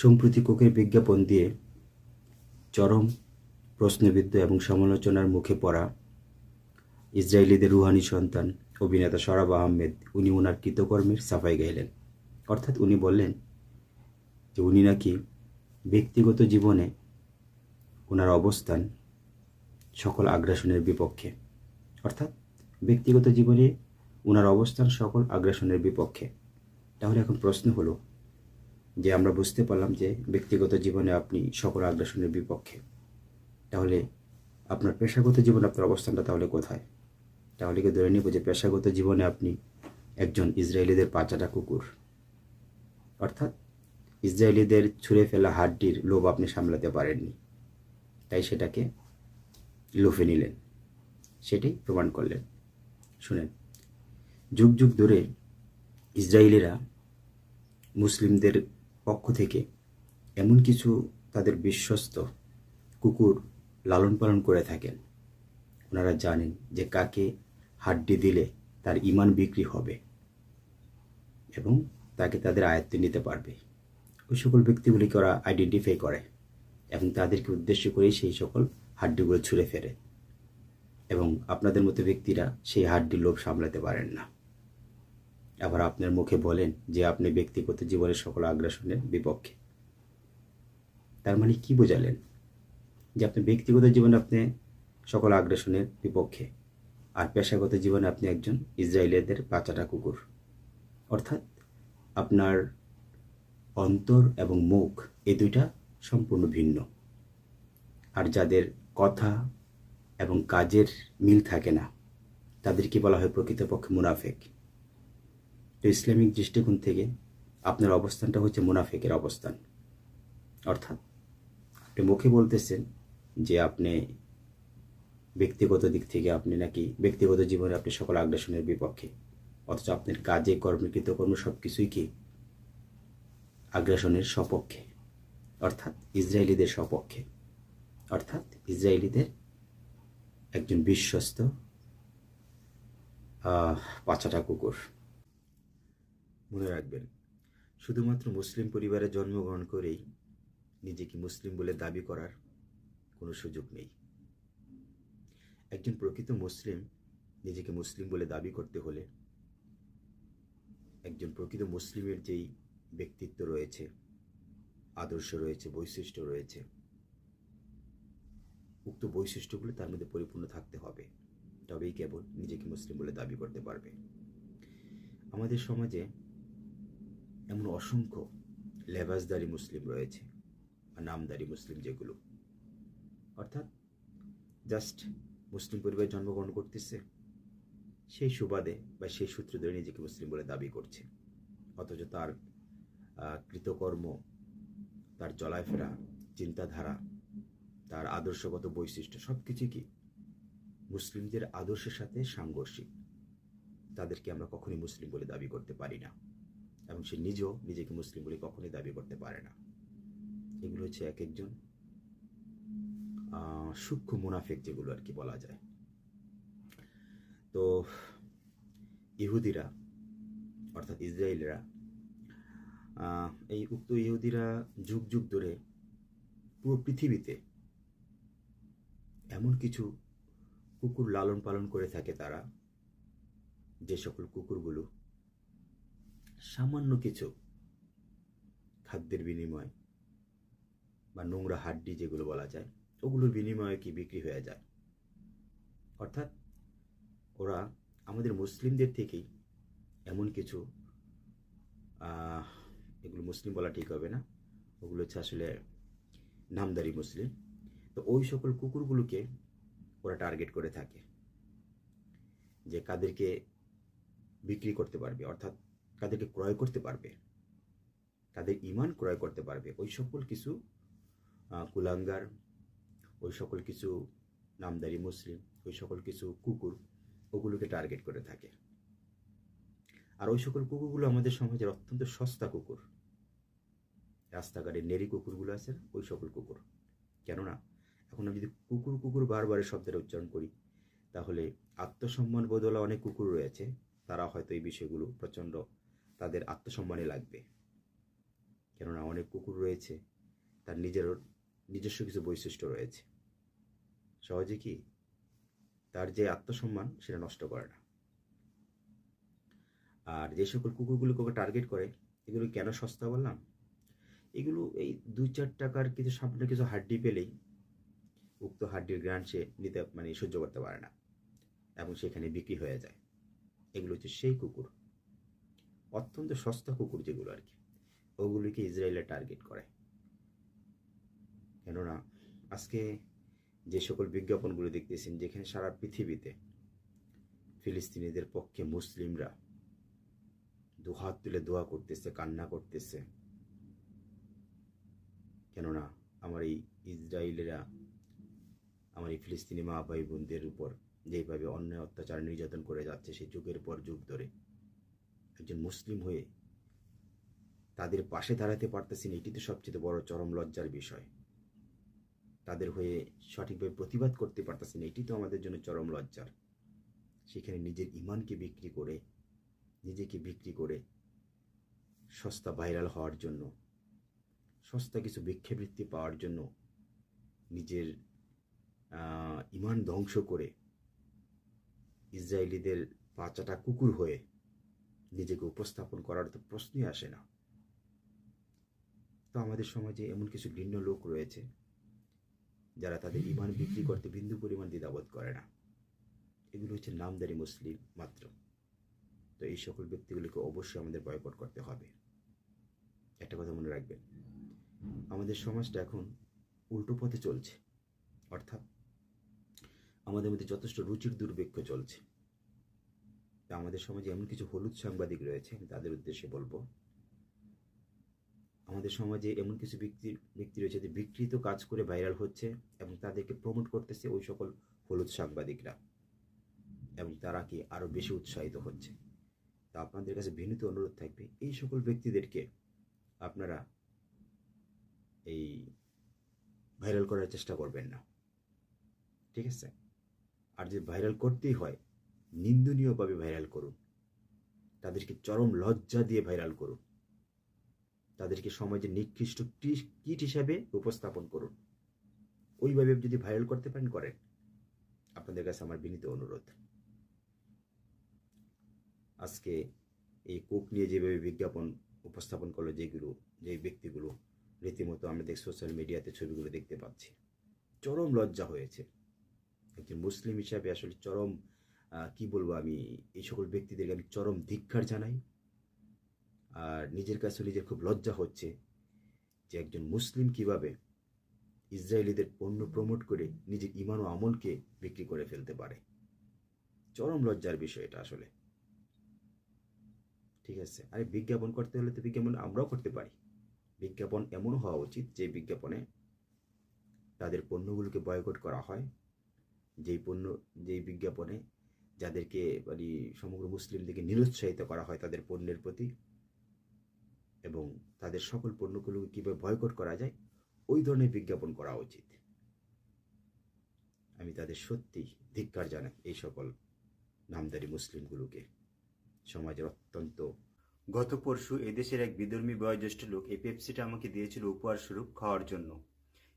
সম্প্রতি কোকের বিজ্ঞাপন দিয়ে চরম প্রশ্নবিদ্ধ এবং সমালোচনার মুখে পড়া ইসরায়েলিদের রুহানি সন্তান অভিনেতা সরাব আহমেদ, উনি ওনার কৃতকর্মের সাফাই গাইলেন। অর্থাৎ উনি বললেন যে উনি নাকি ব্যক্তিগত জীবনে ওনার অবস্থান সকল আগ্রাসনের বিপক্ষে। অর্থাৎ ব্যক্তিগত জীবনে ওনার অবস্থান সকল আগ্রাসনের বিপক্ষে। তাহলে এখন প্রশ্ন হলো যে আমরা বুঝতে পারলাম যে ব্যক্তিগত জীবনে আপনি সকল আগ্রাসনের বিপক্ষে। তাহলে আপনার পেশাগত জীবনে আপনার অবস্থানটা তাহলে কোথায়? তাহলে কি ধরে নিব যে পেশাগত জীবনে আপনি একজন ইসরায়েলিদের পাচাটা কুকুর? অর্থাৎ ইসরায়েলিদের ছুঁড়ে ফেলা হাড্ডির লোভ আপনি সামলাতে পারেননি। তাই সেটাকে লোভে নিলেন। সেটাই প্রমাণ করলেন। শুনেন, যুগ যুগ ধরে ইসরায়েলিরা মুসলিমদের পক্ষ থেকে এমন কিছু তাদের বিশ্বস্ত কুকুর লালন পালন করে থাকেন। ওনারা জানেন যে কাকে হাড্ডি দিলে তার ইমান বিক্রি হবে এবং তাকে তাদের আয়ত্তে নিতে পারবে। ওই সকল ব্যক্তিগুলিকে ওরা আইডেন্টিফাই করে এবং তাদেরকে উদ্দেশ্য করেই সেই সকল হাড্ডিগুলো ছুঁড়ে ফেরে এবং আপনাদের মতো ব্যক্তিরা সেই হাড্ডির লোভ সামলাতে পারেন না। আবার আপনার মুখে বলেন যে আপনি ব্যক্তিগত জীবনের সকল আগ্রাসনের বিপক্ষে। তার মানে কি বোঝালেন? যে আপনি ব্যক্তিগত জীবনে আপনি সকল আগ্রাসনের বিপক্ষে, আর পেশাগত জীবনে আপনি একজন ইসরায়েলিয়াদের বাচ্চাটা কুকুর। অর্থাৎ আপনার অন্তর এবং মুখ এই দুইটা সম্পূর্ণ ভিন্ন। আর যাদের কথা এবং কাজের মিল থাকে না, তাদেরকে বলা হয় প্রকৃতপক্ষে মুনাফেক। তো ইসলামিক দৃষ্টিকোণ থেকে আপনার অবস্থানটা হচ্ছে মুনাফেকের অবস্থান। অর্থাৎ আপনি মুখে বলতেছেন যে আপনি ব্যক্তিগত দিক থেকে আপনি নাকি ব্যক্তিগত জীবনে আপনি সকল আগ্রাসনের বিপক্ষে, অথচ আপনার কাজে, কর্মে, কৃতকর্ম সব কিছুই কি? আগ্রাসনের সপক্ষে, অর্থাৎ ইসরায়েলিদের সপক্ষে। অর্থাৎ ইসরায়েলিদের একজন বিশ্বস্ত পাচাটা কুকুর। মনে রাখবেন, শুধুমাত্র মুসলিম পরিবারে জন্মগ্রহণ করেই নিজেকে মুসলিম বলে দাবি করার কোনো সুযোগ নেই। একজন প্রকৃত মুসলিম নিজেকে মুসলিম বলে দাবি করতে হলে একজন প্রকৃত মুসলিমের যেই ব্যক্তিত্ব রয়েছে, আদর্শ রয়েছে, বৈশিষ্ট্য রয়েছে, উক্ত বৈশিষ্ট্যগুলো তার মধ্যে পরিপূর্ণ থাকতে হবে। তবেই কেবল নিজেকে মুসলিম বলে দাবি করতে পারবে। আমাদের সমাজে এমন অসংখ্য লেবাসদারি মুসলিম রয়েছে বা নামদারি মুসলিম যেগুলো। অর্থাৎ জাস্ট মুসলিম পরিবারে জন্মগ্রহণ করতেছে, সেই সুবাদে বা সেই সূত্র ধরে নিজেকে মুসলিম বলে দাবি করছে। অথচ তার কৃতকর্ম, তার চলাফেরা, চিন্তাধারা, তার আদর্শগত বৈশিষ্ট্য সব কিছু কি মুসলিমদের আদর্শের সাথে সাংঘর্ষিক? তাদেরকে আমরা কখনই মুসলিম বলে দাবি করতে পারি না। এবং সে নিজেও নিজেকে মুসলিম বলে কখনই দাবি করতে পারে না। এগুলো হচ্ছে এক একজন সূক্ষ্ম মুনাফেক যেগুলো আর কি বলা যায়। তো ইহুদিরা, অর্থাৎ ইসরায়েলরা এই উক্ত ইহুদিরা যুগ যুগ ধরে পুরো পৃথিবীতে এমন কিছু কুকুর লালন পালন করে থাকে তারা, যে সকল কুকুরগুলো সামান্য কিছু খাদ্যের বিনিময় বা নোংরা হাড্ডি যেগুলো বলা যায়, ওগুলোর বিনিময়ে কি বিক্রি হয়ে যায়? অর্থাৎ ওরা আমাদের মুসলিমদের থেকেই এমন কিছু এগুলো মুসলিম বলা ঠিক হবে না, ওগুলো হচ্ছে আসলে নামদারি মুসলিম। তো ওই সকল কুকুরগুলোকে ওরা টার্গেট করে থাকে যে কাদেরকে বিক্রি করতে পারবে। অর্থাৎ কাদেরকে ক্রয় করতে পারবে। তাদের ইমান ক্রয় করতে পারবে। ওই সকল কিছু কুলাঙ্গার, ওই সকল কিছু নামদারি মুসলিম, ওই সকল কিছু কুকুর, ওগুলোকে টার্গেট করে থাকে। আর ওই সকল কুকুরগুলো আমাদের সমাজের অত্যন্ত সস্তা কুকুর। রাস্তাঘাটে নেরি কুকুরগুলো আছে ওই সকল কুকুর। কেননা, এখন আমি যদি কুকুর কুকুর বারবার শব্দের উচ্চারণ করি, তাহলে আত্মসম্মান বদলা অনেক কুকুর রয়েছে। তারা হয়তো এই বিষয়গুলো প্রচণ্ড তাদের আত্মসম্মানে লাগবে। কেননা অনেক কুকুর রয়েছে, তার নিজেরও নিজস্ব কিছু বৈশিষ্ট্য রয়েছে। সহজে কি তার যে আত্মসম্মান সেটা নষ্ট করে না। আর যে সকল কুকুরগুলোকে টার্গেট করে, এগুলো কেন সস্তা বললাম? এগুলো এই দুই চার টাকার কিছু সামনে কিছু হাড্ডি পেলেই উক্ত হাড্ডির গ্রান্ট সে নিতে মানে সহ্য করতে পারে না এবং সেখানে বিক্রি হয়ে যায়। এগুলো হচ্ছে সেই কুকুর। অত্যন্ত সস্তা কুকুর যেগুলো আর কি, ওগুলিকে ইসরায়েলে টার্গেট করে। কেননা, আজকে যে সকল বিজ্ঞাপনগুলো দেখতেছেন, যেখানে সারা পৃথিবীতে ফিলিস্তিনিদের পক্ষে মুসলিমরা দুহাত তুলে দোয়া করতেছে, কান্না করতেছে, কেননা আমার এই ইসরায়েলেরা, আমার এই ফিলিস্তিনি মা ভাই বোনদের উপর যেভাবে অন্যায় অত্যাচার নির্যাতন করে যাচ্ছে, সেই যুগের পর যুগ ধরে একজন মুসলিম হয়ে তাদের পাশে দাঁড়াতে পারতেছেন, এটি তো সবচেয়ে বড় চরম লজ্জার বিষয়। তাদের হয়ে সঠিকভাবে প্রতিবাদ করতে পারতেছেন, এটি তো আমাদের জন্য চরম লজ্জার। সেখানে নিজের ইমানকে বিক্রি করে, নিজেকে বিক্রি করে সস্তা ভাইরাল হওয়ার জন্য, সস্তা কিছু ভিক্ষাবৃত্তি পাওয়ার জন্য নিজের ইমান ধ্বংস করে ইসরায়েলিদের পাচাটা কুকুর হয়ে নিজেকে উপস্থাপন করার তো প্রশ্নই আসে না। তো আমাদের সমাজে এমন কিছু ঘৃণ্য লোক রয়েছে, যারা তাদের ইমান বিক্রি করতে বিন্দু পরিমাণ দ্বিধাবোধ করে না। এগুলো হচ্ছে নামদারি মুসলিম মাত্র। তো এই সকল ব্যক্তিগুলিকে অবশ্যই আমাদের বয়কট করতে হবে। একটা কথা মনে রাখবেন, আমাদের সমাজটা এখন উল্টো পথে চলছে। অর্থাৎ আমাদের মধ্যে যথেষ্ট রুচির দুর্ভিক্ষ চলছে। তা আমাদের সমাজে এমন কিছু হলুদ সাংবাদিক রয়েছে, আমি তাদের উদ্দেশ্যে বলব। আমাদের সমাজে এমন কিছু ব্যক্তি ব্যক্তি রয়েছে যে বিকৃত কাজ করে ভাইরাল হচ্ছে এবং তাদেরকে প্রমোট করতেছে ওই সকল হলুদ সাংবাদিকরা এবং তারা কি আরও বেশি উৎসাহিত হচ্ছে। তা আপনাদের কাছে বিনীত অনুরোধ থাকবে, এই সকল ব্যক্তিদেরকে আপনারা এই ভাইরাল করার চেষ্টা করবেন না। ঠিক আছে? আর যদি ভাইরাল করতেই হয় নিন্দনীয়ভাবে ভাইরাল করুন। তাদেরকে চরম লজ্জা দিয়ে ভাইরাল করুন। তাদেরকে সমাজের নিকৃষ্ট কীট- হিসাবে উপস্থাপন করুন। ওইভাবে যদি ভাইরাল করতে পারেন, করেন। আপনাদের কাছে আমার বিনীত অনুরোধ। আজকে এই কোক নিয়ে যেভাবে বিজ্ঞাপন উপস্থাপন করল, যেগুলো, যে ব্যক্তিগুলো রীতিমতো আমরা দেখ সোশ্যাল মিডিয়াতে ছবিগুলো দেখতে পাচ্ছি, চরম লজ্জা হয়েছে। একজন মুসলিম হিসাবে আসলে চরম কি বলব আমি? এই সকল ব্যক্তিদেরকে আমি চরম ধিক্ষার জানাই। আর নিজের কাছে নিজের খুব লজ্জা হচ্ছে যে একজন মুসলিম কীভাবে ইসরায়েলিদের পণ্য প্রমোট করে নিজের ইমান ও আমলকে বিক্রি করে ফেলতে পারে। চরম লজ্জার বিষয় এটা আসলে। ঠিক আছে? আরে বিজ্ঞাপন করতে হলে তো বিজ্ঞাপন আমরাও করতে পারি। বিজ্ঞাপন এমন হওয়া উচিত যে বিজ্ঞাপনে তাদের পণ্যগুলোকে বয়কট করা হয়। যেই পণ্য, যেই বিজ্ঞাপনে যাদেরকে মানে সমগ্র মুসলিমদেরকে নিরুৎসাহিত করা হয় তাদের পণ্যের প্রতি এবং তাদের সকল পণ্যগুলোকে কীভাবে বয়কট করা যায়, ওই ধরনের বিজ্ঞাপন করা উচিত। আমি তাদের সত্যি ধিক্কার জানাই এই সকল নামদারি মুসলিমগুলোকে। সমাজের অত্যন্ত গত পরশু এদেশের এক বিধর্মী বয়োজ্যেষ্ঠ লোক এই পেপসিটা আমাকে দিয়েছিল উপহার স্বরূপ খাওয়ার জন্য।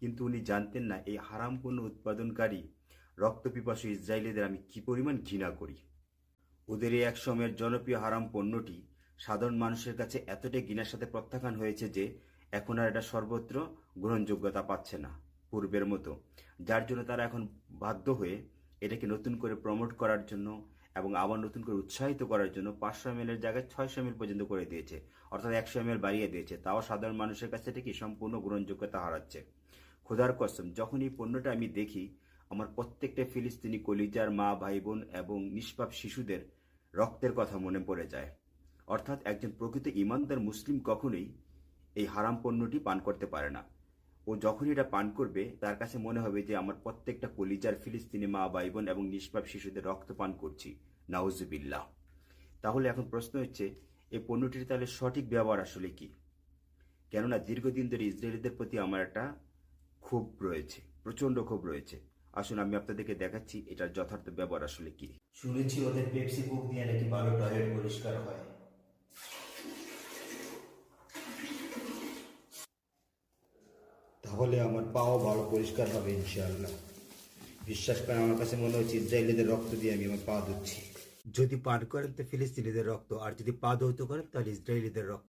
কিন্তু উনি জানতেন না, এই হারাম পণ্য উৎপাদনকারী রক্তপিপাসু ইসরায়েলিদের আমি কি পরিমাণ ঘৃণা করি? ওদের এই এক সময়ের জনপ্রিয় হারাম পণ্যটি সাধারণ মানুষের কাছে এতটাই ঘৃণার সাথে প্রত্যাখ্যান হয়েছে যে এখন আর এটা সর্বত্র গ্রহণযোগ্যতা পাচ্ছে না, পূর্বের মতো। যার জন্য তারা এখন বাধ্য হয়ে এটাকে নতুন করে প্রমোট করার জন্য এবং আবার নতুন করে উৎসাহিত করার জন্য পাঁচশো এম এর জায়গায় ছয়শো এম পর্যন্ত করে দিয়েছে, অর্থাৎ একশো এম বাড়িয়ে দিয়েছে। তাও সাধারণ মানুষের কাছে এটা কি সম্পূর্ণ গ্রহণযোগ্যতা হারাচ্ছে। খোদার কসম, যখন এই পণ্যটা আমি দেখি আমার প্রত্যেকটা ফিলিস্তিনি কলিজার মা ভাই বোন এবং নিষ্পাপ শিশুদের রক্তের কথা মনে পড়ে যায়। অর্থাৎ একজন প্রকৃত ইমানদার মুসলিম কখনোই এই হারাম পণ্যটি পান করতে পারে না। ও যখন এটা পান করবে, তার কাছে মনে হবে যে আমার প্রত্যেকটা কলিজার ফিলিস্তিনি মা ভাই বোন এবং নিষ্পাপ শিশুদের রক্ত পান করছি। নাউজুবিল্লাহ। তাহলে এখন প্রশ্ন হচ্ছে, এই পণ্যটির তাহলে সঠিক ব্যবহার আসলে কি? কেননা দীর্ঘদিন ধরে ইসরায়েলিদের প্রতি আমার একটা ক্ষোভ রয়েছে প্রচণ্ড ক্ষোভ রয়েছে। আসুন আমি আপনাদেরকে দেখাচ্ছি এটার যথার্থ ব্যবহার আসলে কি। শুনেছি ওদের পেপসি কোক দিয়ে নাকি ভালো টয়লেট পরিষ্কার হয়। তাহলে আমার পাও ভালো পরিষ্কার হবে ইনশাআল্লাহ। বিশ্বাস করেন আমার কাছে মনে হচ্ছে ইসরায়েলিদের রক্ত দিয়ে আমি আমার পা ধুচ্ছি। যদি পান করেন তো ফিলিস্তিনিদের রক্ত আর যদি পা দৌত করেন তাহলে ইসরায়েলিদের রক্ত।